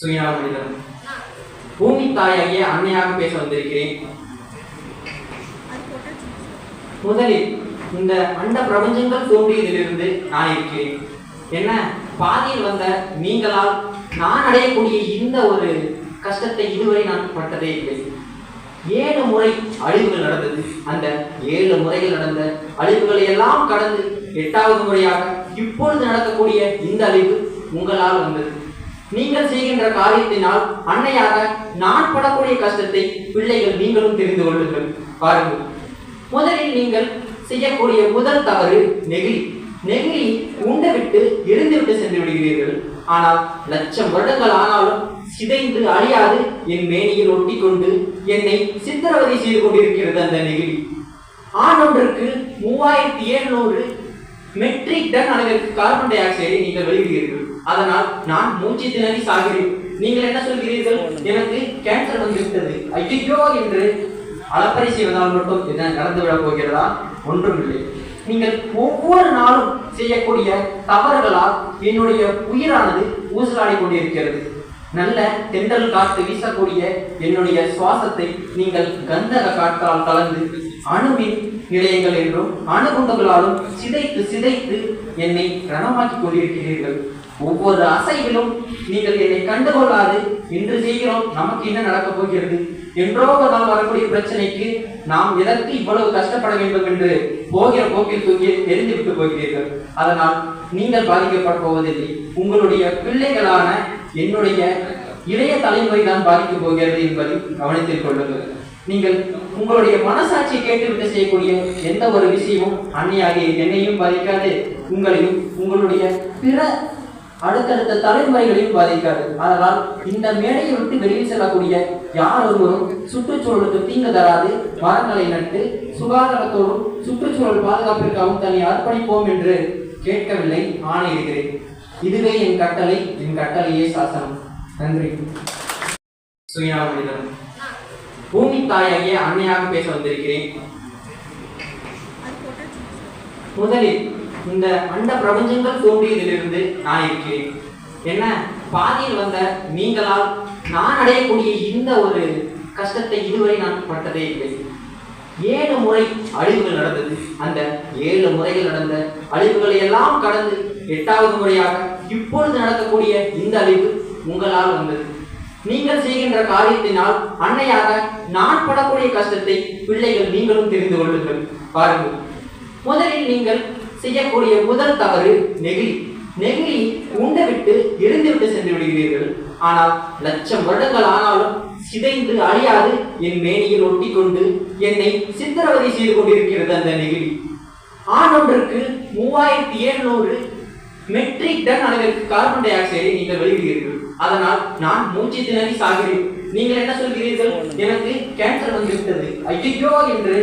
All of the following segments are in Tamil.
சுயநல மனிதன் பூமி தாயாகிய அன்னையாக பேச வந்திருக்கிறேன். முதலில் இந்த அண்ட பிரபஞ்சங்கள் தோன்றியதிலிருந்து நான் இருக்கிறேன். என்ன? பாதியில் வந்த நீங்களால் நான் அடையக்கூடிய இந்த ஒரு கஷ்டத்தை இதுவரை நான் பட்டதே இல்லை. ஏழு முறை அழிவுகள் நடந்தது. அந்த ஏழு முறைகள் நடந்த அழிவுகளை எல்லாம் கடந்து எட்டாவது முறையாக இப்பொழுது நடக்கக்கூடிய இந்த அழிவு உங்களால் வந்தது. நீங்கள் செய்கின்ற காரியத்தினால் அன்னையாக நான் படக்கூடிய கஷ்டத்தை பிள்ளைகள் நீங்களும் தெரிந்து கொள்ளுங்கள். பாருங்கள். முதலில் நீங்கள் செய்யக்கூடிய முதல் தவறு நெகிழி. நெகிழி உண்டு விட்டு எரிந்து விட்டு சென்று விடுகிறீர்கள். ஆனால் லட்சம் வருடங்கள் ஆனாலும் சிதைந்து அழியாது. என் மேனியில் ஒட்டி கொண்டு என்னை சித்திரவதை செய்து கொண்டிருக்கிறது அந்த நெகிழி. ஆண்டொன்றுக்கு மூவாயிரத்தி எழுநூறு மெட்ரிக் டன் அளவிற்கு கார்பன் டை ஆக்சைடை நீங்கள் வெளியிடுகிறீர்கள். அதனால் நான் மூச்சு திணறி சாகிறேன். நீங்கள் என்ன சொல்கிறீர்கள்? எனக்கு கேன்சர் வந்துவிட்டது ஐயோ என்று அளப்பறை செய்வதால் மட்டும் என்ன நடந்து விடப் போகிறதா? ஒன்றுமில்லை. நீங்கள் ஒவ்வொரு நாளும் செய்யக்கூடிய தவறுகளால் என்னுடைய உயிரானது ஊசலாடி கொண்டிருக்கிறது. நல்ல தென்றல் காற்று வீசக்கூடிய என்னுடைய சுவாசத்தை நீங்கள் கந்தக காற்றால் கலந்து அணுவின் நிலையங்கள் என்றும் அணுகுண்டுகளாலும் சிதைத்து சிதைத்து என்னை ரணமாக்கி கொண்டிருக்கிறீர்கள். ஒவ்வொரு அசைவிலும் நீங்கள் என்னை கண்டுகொள்ளாது. இன்று செய்கிறோம். நமக்கு என்ன நடக்கப் போகிறது? என்றோ ஒரு நாள் வரக்கூடிய பிரச்சனைக்கு நாம் எதற்கு இவ்வளவு கஷ்டப்பட வேண்டும் என்று போகிற போக்கில் தூக்கி தெரிந்து விட்டு போகிறீர்கள். அதனால் நீங்கள் பாதிக்கப்பட போவதில்லை. உங்களுடைய பிள்ளைகளான என்னுடைய இளைய தலைமுறை தான் பாதிக்கப் போகிறது என்பதை கவனத்தில் கொள்ளுங்கள். நீங்கள் உங்களுடைய மனசாட்சியை கேட்டுவிட்டு செய்யக்கூடிய எந்த ஒரு விஷயமும் அன்னையாகிய என்னையும் பாதிக்காது. உங்களையும் உங்களுடைய பிற அடுத்தடுத்த தலைமுறைகளையும் பாதிக்காது. அதனால் இந்த மேடையை விட்டு வெளியில் செல்லக்கூடிய யார் ஒருவரும் சுற்றுச்சூழலுக்கு தீங்கு தராது மரங்களை நட்டு சுகாதாரத்தோடும் சுற்றுச்சூழல் பாதுகாப்பிற்காகவும் தன்னை அர்ப்பணிப்போம் என்று கேட்கவில்லை ஆணையிடுகிறேன் இதுவே என் கட்டளை என் கட்டளையே சாசனம். நன்றி. சுயநாமனிதம் பூமி தாயாகிய அன்னையாக பேச வந்திருக்கிறேன். முதலில் இந்த அண்ட பிரபஞ்சங்கள் தோன்றியதிலிருந்து நான் இருக்கிறேன். என்ன? பாதியில் வந்த நீங்களால் நான் அடையக்கூடிய இந்த ஒரு கஷ்டத்தை இதுவரை நான் பட்டதே இல்லை. ஏழு முறை அழிவுகள் நடந்தது. அந்த ஏழு முறைகள் நடந்த அழிவுகளை எல்லாம் கடந்து எட்டாவது முறையாக இப்பொழுது நடக்கக்கூடிய இந்த அழிவு உங்களால் வந்தது. நீங்கள் செய்கின்ற காரியத்தினால் அன்னையாக நான் படக்கூடிய கஷ்டத்தை பிள்ளைகள் நீங்களும் தெரிந்து கொள்ளுங்கள். பாருங்கள். முதலில் நீங்கள் செய்யக்கூடிய முதல் தவறு நெகிழி. நெகிழி உண்டு விட்டு எழுந்துவிட்டு சென்று விடுகிறீர்கள். ஆனால் லட்சம் வருடங்கள் ஆனாலும் சிதைந்து அழியாது. என் மேனியில் ஒட்டி கொண்டு என்னை சித்திரவதை செய்து கொண்டிருக்கிறது அந்த நெகிழி. ஆண்டொன்றுக்கு மூவாயிரத்தி எழுநூறு மெட்ரிக் டன் அளவிற்கு கார்பன் டை ஆக்சைடை நீங்கள் வெளியிடுகிறீர்கள் அதனால் நான் மூச்சு திணறி சாகிறேன். நீங்கள் என்ன சொல்கிறீர்கள்? எனக்கு கேன்சர் வந்துவிட்டது. ஐயோ என்று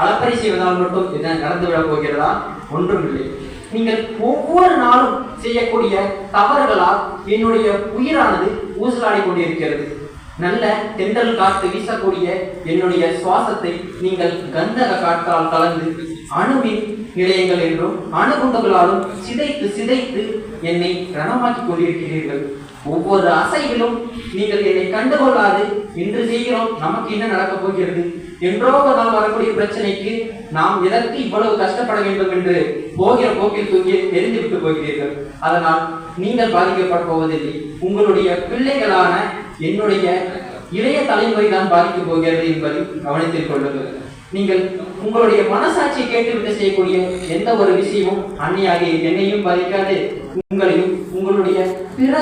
அளப்பறை செய்வதால் மட்டும் என்ன நடந்துவிடப் போகிறதா? ஒன்றுமில்லை. நீங்கள் ஒவ்வொரு நாளும் செய்யக்கூடிய தவறுகளால் என்னுடைய உயிரானது ஊசலாடி கொண்டிருக்கிறது. நல்ல தென்றல் காற்று வீசக்கூடிய என்னுடைய சுவாசத்தை நீங்கள் கந்தக காற்றால் கலந்து அணுவின் நிலையங்கள் என்றும் அணுகுண்டுகளாலும் சிதைத்து சிதைத்து என்னை ரணமாக்கி கொண்டிருக்கிறீர்கள். ஒவ்வொரு அசைவிலும் நீங்கள் என்னை கண்டுகொள்ளாது. இன்று செய்கிறோம். நமக்கு என்ன நடக்கப் போகிறது? என்றோ ஒரு நாள் வரக்கூடிய பிரச்சனைக்கு நாம் எதற்கு இவ்வளவு கஷ்டப்பட வேண்டும் என்று போகிற போக்கில் தூக்கி தெரிந்து விட்டு போகிறீர்கள்? அதனால் நீங்கள் பாதிக்கப்பட போவதில்லை. உங்களுடைய பிள்ளைகளான என்னுடைய இளைய தலைமுறை தான் பாதிக்கப் போகிறது என்பதை கவனத்தில் கொள்ளுங்கள். நீங்கள் உங்களுடைய மனசாட்சியை கேட்டுவிட்டு செய்யக்கூடிய எந்த ஒரு விஷயமும் அன்னையாகிய என்னையும் பாதிக்காது. உங்களையும் உங்களுடைய பிற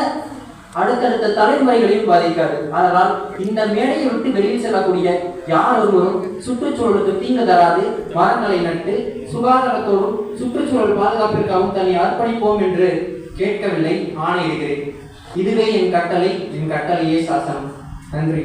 அடுத்தடுத்த தலைமுறைகளையும் பாதிக்காது. அதனால் இந்த மேடையை விட்டு வெளியில் செல்லக்கூடிய யார் ஒருவரும் சுற்றுச்சூழலுக்கு தீங்கு தராது மரங்களை நட்டு சுகாதாரத்தோடும் சுற்றுச்சூழல் பாதுகாப்பிற்காகவும் தன்னை அர்ப்பணிப்போம் என்று கேட்கவில்லை ஆணையிடுகிறேன். இதுவே என் கட்டளை என் கட்டளையே சாசனம். நன்றி.